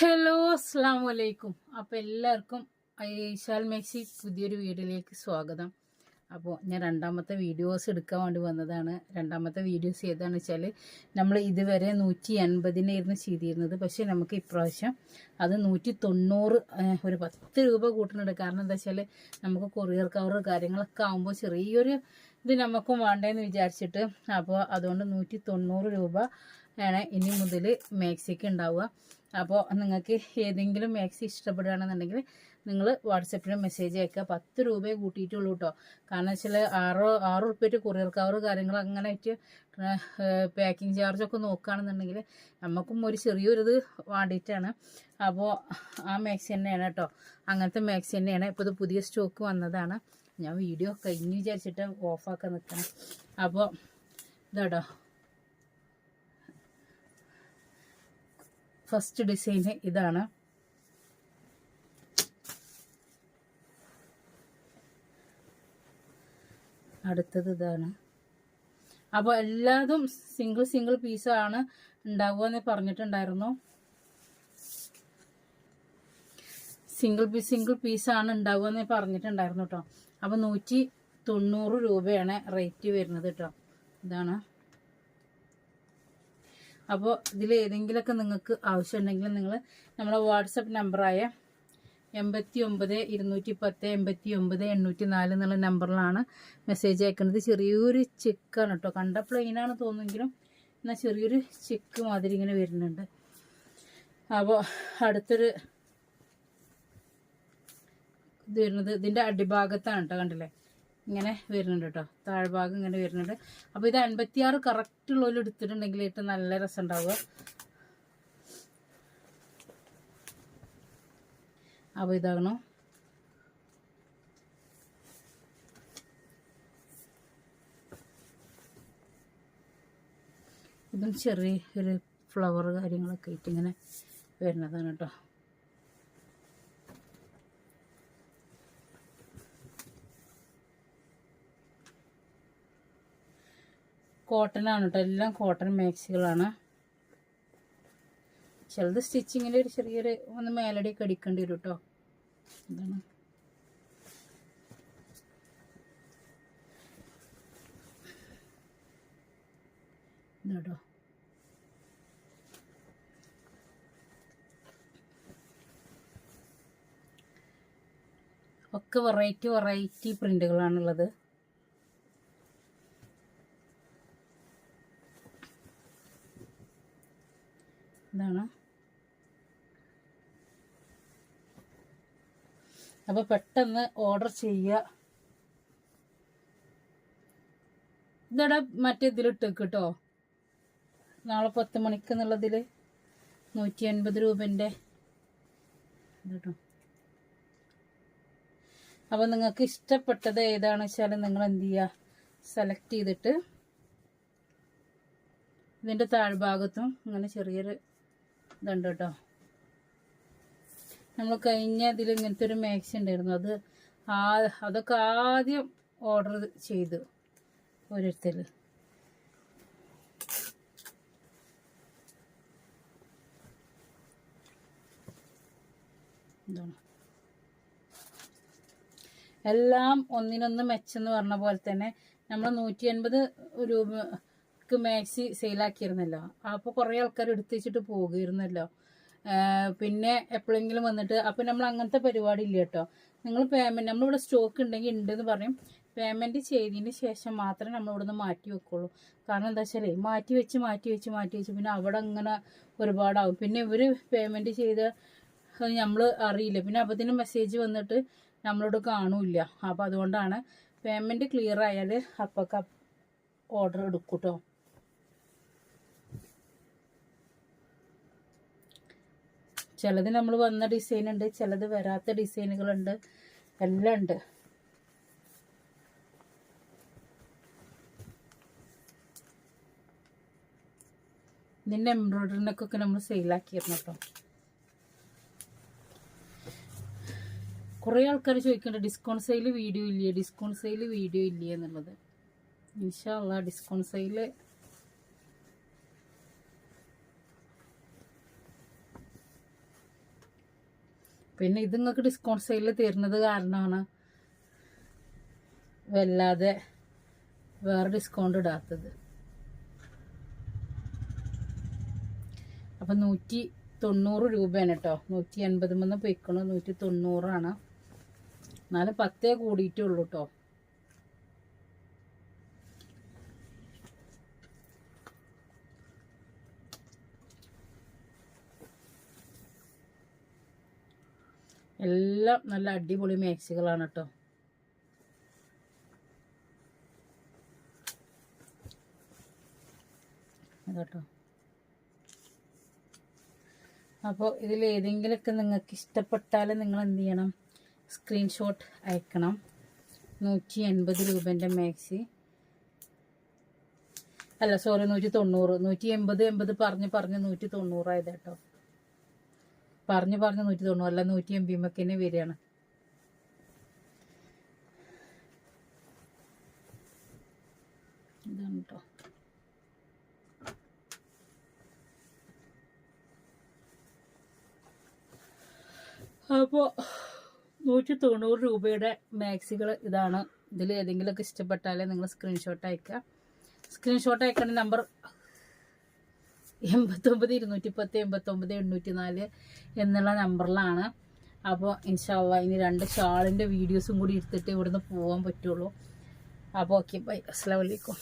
Hello അസ്സാം വലൈക്കും അപ്പോൾ എല്ലാവർക്കും ഐഷാൽ മേക്സി പുതിയൊരു വീഡിയോയിലേക്ക് സ്വാഗതം. അപ്പോൾ ഞാൻ രണ്ടാമത്തെ വീഡിയോസ് എടുക്കാൻ വേണ്ടി വന്നതാണ്. രണ്ടാമത്തെ വീഡിയോസ് ഏതാണെന്ന് വെച്ചാൽ നമ്മൾ ഇതുവരെ നൂറ്റി എൺപതിനായിരുന്നു ചെയ്തിരുന്നത്. പക്ഷേ നമുക്ക് ഇപ്രാവശ്യം അത് നൂറ്റി തൊണ്ണൂറ് ഒരു പത്ത് രൂപ കൂട്ടുന്നുണ്ട്. കാരണം എന്താ വെച്ചാൽ നമുക്ക് കൊറിയർ കവർ കാര്യങ്ങളൊക്കെ ആകുമ്പോൾ ചെറിയൊരു ഇത് നമുക്കും വേണ്ടതെന്ന് വിചാരിച്ചിട്ട്. അപ്പോൾ അതുകൊണ്ട് നൂറ്റി തൊണ്ണൂറ് രൂപ ആണ് ഇനി മുതൽ മാക്സിക്ക് ഉണ്ടാവുക. അപ്പോൾ നിങ്ങൾക്ക് ഏതെങ്കിലും മാക്സി ഇഷ്ടപ്പെടുകയാണെന്നുണ്ടെങ്കിൽ നിങ്ങൾ വാട്സപ്പിൽ മെസ്സേജ് അയക്കുക. പത്ത് രൂപയെ കൂട്ടിയിട്ടുള്ളൂ കേട്ടോ കാരണം വെച്ചാൽ ആറോ ആറ് ഉറുപ്പ്യറ്റ് കൊറിയർ കവർ കാര്യങ്ങൾ അങ്ങനെ ആയിട്ട് പാക്കിംഗ് ചാർജൊക്കെ നോക്കുകയാണെന്നുണ്ടെങ്കിൽ നമുക്കും ഒരു ചെറിയൊരിത് വേണ്ടിയിട്ടാണ്. അപ്പോൾ ആ മാക്സി തന്നെയാണ് കേട്ടോ അങ്ങനത്തെ മാക്സി തന്നെയാണ്. ഇപ്പോൾ ഇത് പുതിയ സ്റ്റോക്ക് വന്നതാണ്. ഞാൻ വീഡിയോ കഴിഞ്ഞ് വിചാരിച്ചിട്ട് ഓഫാക്കാൻ നിൽക്കണം അപ്പോൾ ഇതാട്ടോ ഫസ്റ്റ് ഡിസൈൻ ഇതാണ്. അടുത്തത് ഇതാണ്. അപ്പോൾ എല്ലാതും സിംഗിൾ സിംഗിൾ പീസാണ് ഉണ്ടാവുക എന്ന് പറഞ്ഞിട്ടുണ്ടായിരുന്നു. സിംഗിൾ പീസ് സിംഗിൾ പീസാണ് ഉണ്ടാവുക എന്ന് പറഞ്ഞിട്ടുണ്ടായിരുന്നു കേട്ടോ. അപ്പോൾ നൂറ്റി തൊണ്ണൂറ് രൂപയാണ് റേറ്റ് വരുന്നത് കേട്ടോ. ഇതാണ്. അപ്പോൾ ഇതിൽ ഏതെങ്കിലുമൊക്കെ നിങ്ങൾക്ക് ആവശ്യമുണ്ടെങ്കിൽ നിങ്ങൾ നമ്മുടെ വാട്സപ്പ് നമ്പറായ എൺപത്തി ഒമ്പത് ഇരുന്നൂറ്റി പത്ത് എൺപത്തി ഒമ്പത് എണ്ണൂറ്റി നാല് എന്നുള്ള നമ്പറിലാണ് മെസ്സേജ് അയക്കുന്നത്. ചെറിയൊരു ചെക്കാണ് കേട്ടോ കണ്ട പ്ലെയിനാണ് തോന്നുമെങ്കിലും എന്നാൽ ചെറിയൊരു ചെക്ക് മാതിരി ഇങ്ങനെ വരുന്നുണ്ട്. അപ്പോൾ അടുത്തൊരു ഇത് വരുന്നത് ഇതിന്റെ അടിഭാഗത്താണ് കേട്ടോ കണ്ടില്ലേ? ഇങ്ങനെ വരുന്നുണ്ട് കേട്ടോ. താഴ്ഭാഗം ഇങ്ങനെ വരുന്നുണ്ട്. അപ്പോൾ ഇത് അൻപത്തിയാറ് കറക്റ്റ് ഉള്ളതിൽ എടുത്തിട്ടുണ്ടെങ്കിൽ ഏറ്റവും നല്ല രസം ഉണ്ടാവുക. അപ്പോൾ ഇതാകണം. ഇതും ചെറിയ ഒരു ഫ്ലവർ കാര്യങ്ങളൊക്കെ ആയിട്ട് ഇങ്ങനെ വരുന്നതാണ് കേട്ടോ. കോട്ടൺ ആണ് കേട്ടോ എല്ലാം കോട്ടൺ മാക്സികളാണ് ചിലത് സ്റ്റിച്ചിങ്ങിൽ ഒരു ചെറിയൊരു ഒന്ന് മേലടിയൊക്കെ അടിക്കേണ്ടി വരും കേട്ടോ എന്താണ് ഒക്കെ വെറൈറ്റി വെറൈറ്റി പ്രിന്റുകളാണുള്ളത് ഇതാണ്. അപ്പോൾ പെട്ടെന്ന് ഓർഡർ ചെയ്യുക. ഇതടെ മറ്റേ ഇതിലിട്ടേക്ക് കേട്ടോ നാളെ പത്ത് മണിക്ക് എന്നുള്ളതിൽ നൂറ്റി അൻപത് രൂപന്റെ കേട്ടോ അപ്പോൾ നിങ്ങൾക്ക് ഇഷ്ടപ്പെട്ടത് ഏതാണെന്ന് വെച്ചാൽ നിങ്ങൾ എന്ത് ചെയ്യുക സെലക്ട് ചെയ്തിട്ട് ഇതിന്റെ താഴ്ഭാഗത്തും ഇങ്ങനെ ചെറിയൊരു ഇതുണ്ട് കേട്ടോ. നമ്മൾ കഴിഞ്ഞ ഇതിൽ ഇങ്ങനത്തെ ഒരു മാക്സി ഉണ്ടായിരുന്നു. അത് ആ അതൊക്കെ ആദ്യം ഓർഡർ ചെയ്തു ഓരോരുത്തർ എല്ലാം ഒന്നിനൊന്ന് മെച്ചെന്ന് പറഞ്ഞ പോലെ തന്നെ നമ്മൾ നൂറ്റി അൻപത് രൂപക്ക് മാക്സി സെയിലാക്കിയിരുന്നല്ലോ. അപ്പോൾ കുറേ ആൾക്കാർ എടുത്തു വെച്ചിട്ട് പോകുമായിരുന്നല്ലോ പിന്നെ എപ്പോഴെങ്കിലും വന്നിട്ട് അപ്പം നമ്മൾ അങ്ങനത്തെ പരിപാടി ഇല്ല കേട്ടോ. നിങ്ങൾ പേയ്മെന്റ് നമ്മളിവിടെ സ്റ്റോക്ക് ഉണ്ടെങ്കിൽ ഉണ്ടെന്ന് പറയും. പേയ്മെന്റ് ചെയ്തതിന് ശേഷം മാത്രമേ നമ്മൾ ഇവിടുന്ന് മാറ്റി വെക്കുള്ളൂ. കാരണം എന്താ വെച്ചാൽ മാറ്റി വെച്ച് മാറ്റി വെച്ച് മാറ്റി വെച്ച് പിന്നെ അവിടെ അങ്ങനെ ഒരുപാടാവും. പിന്നെ ഇവർ പേയ്മെന്റ് ചെയ്ത് നമ്മൾ അറിയില്ല. പിന്നെ അപ്പത്തിന് മെസ്സേജ് വന്നിട്ട് നമ്മളോട് കാണൂല്ല. അപ്പോൾ അതുകൊണ്ടാണ് പേയ്മെന്റ് ക്ലിയർ ആയാൽ അപ്പൊക്കെ ഓർഡർ എടുക്കും ചിലത് നമ്മൾ വന്ന ഡിസൈൻ ഉണ്ട് ചിലത് വരാത്ത ഡിസൈനുകളുണ്ട് എല്ലാം ഉണ്ട്. ഇതിന്റെ എംബ്രോയിഡറിനൊക്കെ നമ്മൾ സെയിലാക്കിയിരുന്നു കേട്ടോ. കുറേ ആൾക്കാർ ചോദിക്കുന്നുണ്ട് ഡിസ്കൗണ്ട് സെയിൽ വീഡിയോ ഇല്ലേ? ഡിസ്കൗണ്ട് സെയിൽ വീഡിയോ ഇല്ലേ? എന്നുള്ളത്. ഇൻഷാല്ല ഡിസ്കൗണ്ട് സെയിൽ പിന്നെ ഇത് നിങ്ങൾക്ക് ഡിസ്കൗണ്ട് സെയിലിൽ തരുന്നത് കാരണമാണ് വല്ലാതെ വേറെ ഡിസ്കൗണ്ട് ഇടാത്തത്. അപ്പം നൂറ്റി തൊണ്ണൂറ് രൂപയാണ് കേട്ടോ നൂറ്റി എൺപത് മൂന്ന് പൊയ്ക്കണോ. നൂറ്റി തൊണ്ണൂറാണ്. എന്നാലും പത്തേ കൂടിയിട്ടുള്ളൂ കേട്ടോ എല്ലാം നല്ല അടിപൊളി മാക്സികളാണ് കേട്ടോ. കേട്ടോ അപ്പോൾ ഇതിൽ ഏതെങ്കിലുമൊക്കെ നിങ്ങൾക്ക് ഇഷ്ടപ്പെട്ടാൽ നിങ്ങൾ എന്ത് ചെയ്യണം? സ്ക്രീൻഷോട്ട് അയക്കണം. നൂറ്റി എൺപത് രൂപേന്റെ മാക്സി. അല്ല സോറി നൂറ്റി തൊണ്ണൂറ്. നൂറ്റി എൺപത് എൺപത് പറഞ്ഞ് പറഞ്ഞ് നൂറ്റി തൊണ്ണൂറായത് കേട്ടോ. പറഞ്ഞ് പറഞ്ഞ് നൂറ്റി തൊണ്ണൂറ് അല്ല നൂറ്റി എൺപതിമൊക്കെ തന്നെ വരികയാണ്. ഇതാണ് അപ്പോൾ നൂറ്റി തൊണ്ണൂറ് രൂപയുടെ മാക്സികൾ ഇതാണ്. ഇതിൽ ഏതെങ്കിലുമൊക്കെ ഇഷ്ടപ്പെട്ടാലേ നിങ്ങൾ സ്ക്രീൻഷോട്ട് അയക്കുക സ്ക്രീൻഷോട്ട് അയക്കേണ്ട നമ്പർ എൺപത്തൊമ്പത് ഇരുന്നൂറ്റി പത്ത് എൺപത്തൊമ്പത് എണ്ണൂറ്റി നാല് എന്നുള്ള നമ്പറിലാണ്. അപ്പോൾ ഇൻഷാല്ല ഇനി രണ്ട് ഷാളിന്റെ വീഡിയോസും കൂടി എടുത്തിട്ട് ഇവിടുന്ന് പോകാൻ പറ്റുള്ളൂ. അപ്പോൾ ഓക്കെ ബൈ. അസ്സാം വലൈക്കും